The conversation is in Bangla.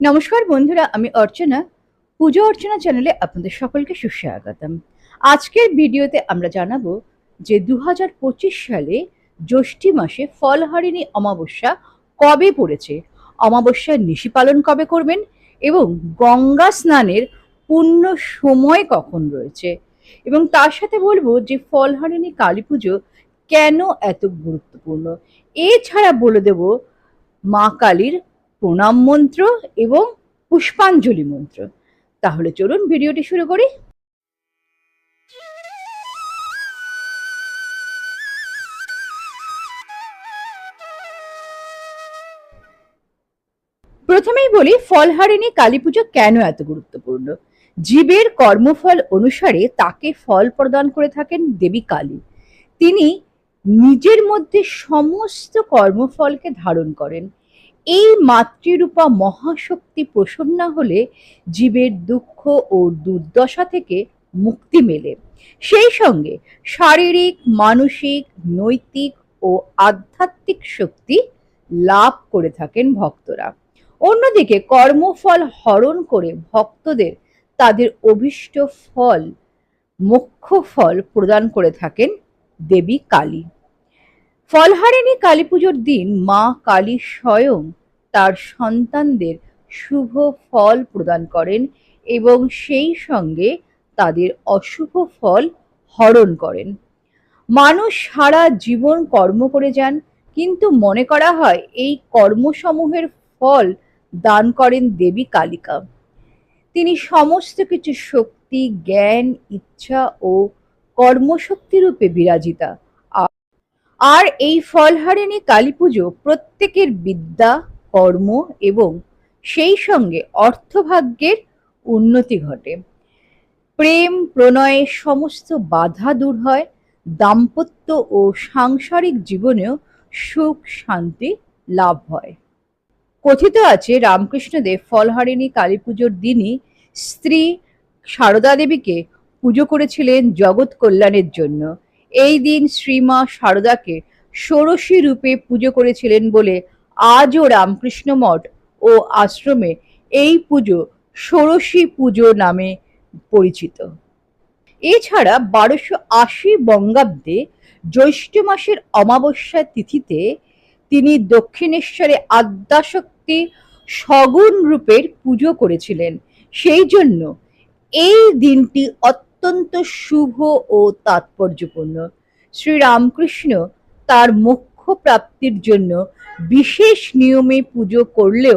নমস্কার বন্ধুরা, আমি অর্চনা। পুজো অর্চনা চ্যানেলে আপনাদের সকলকে সুস্বাগতম। আজকের ভিডিওতে আমরা জানাব যে দু হাজার পঁচিশ সালে জ্যৈষ্ঠী মাসে ফলহারিণী অমাবস্যা কবে পড়েছে? অমাবস্যার নিশি পালন কবে করবেন? এবং গঙ্গা স্নানের পূর্ণ সময় কখন রয়েছে? এবং তার সাথে বলব যে ফলহারিণী কালী পুজো কেন এত গুরুত্বপূর্ণ? এছাড়া বলে দেব মা কালীর প্রণাম মন্ত্র এবং পুষ্পাঞ্জলি মন্ত্র। তাহলে চলুন ভিডিওটি শুরু করি। প্রথমেই বলি, ফলহারিণী কালী পুজো কেন এত গুরুত্বপূর্ণ? জীবের কর্মফল অনুসারে তাকে ফল প্রদান করে থাকেন দেবী কালী। তিনি নিজের মধ্যে সমস্ত কর্মফলকে ধারণ করেন। এই মাতৃরূপা মহাশক্তি প্রসন্না হলে জীবের দুঃখ ও দুর্দশা থেকে মুক্তি মেলে। সেই সঙ্গে শারীরিক, মানসিক, নৈতিক ও আধ্যাত্মিক শক্তি লাভ করে থাকেন ভক্তরা। অন্যদিকে কর্মফল হরণ করে ভক্তদের তাদের অভিষ্ট ফল, মোক্ষ ফল প্রদান করে থাকেন দেবী কালী। ফলহারিণী কালী পুজোর দিন মা কালী স্বয়ং তার সন্তানদের শুভ ফল প্রদান করেন এবং সেই সঙ্গে তাদের অশুভ ফল হরণ করেন। মানুষ সারা জীবন কর্ম করে যান, কিন্তু মনে করা হয় এই কর্মসমূহের ফল দান করেন দেবী কালিকা। তিনি সমস্ত কিছু শক্তি, জ্ঞান, ইচ্ছা ও কর্মশক্তি রূপে বিরাজিতা। আর এই ফলহারিণী কালী পুজো প্রত্যেকের বিদ্যা কর্ম এবং সেই সঙ্গে অর্থভাগ্যের উন্নতি ঘটে। প্রেম, প্রণয়ে সমস্ত বাধা দূর হয়। দাম্পত্য ও সাংসারিক জীবনেও সুখ, শান্তি লাভ হয়। কথিত আছে, রামকৃষ্ণদেব ফলহারিণী কালী পুজোর দিনই স্ত্রী সারদা দেবীকে পুজো করেছিলেন জগৎ কল্যাণের জন্য। এই দিন শ্রীমা সারদাকে ষোড়শী রূপে পুজো করেছিলেন বলে আজও রামকৃষ্ণ মঠ ও আশ্রমে এই পুজো ষোড়শী পুজো নামে পরিচিত। এছাড়া বারোশো আশি বঙ্গাব্দে জ্যৈষ্ঠ মাসের অমাবস্যা তিথিতে তিনি দক্ষিণেশ্বরে আদ্যাশক্তি সগুণ রূপের পুজো করেছিলেন। সেই জন্য এই দিনটি অত্যন্ত শুভ ও তাৎপর্যপূর্ণ। শ্রীরামকৃষ্ণ তার মোক্ষ প্রাপ্তির জন্য বিশেষ নিয়মে পুজো করলেও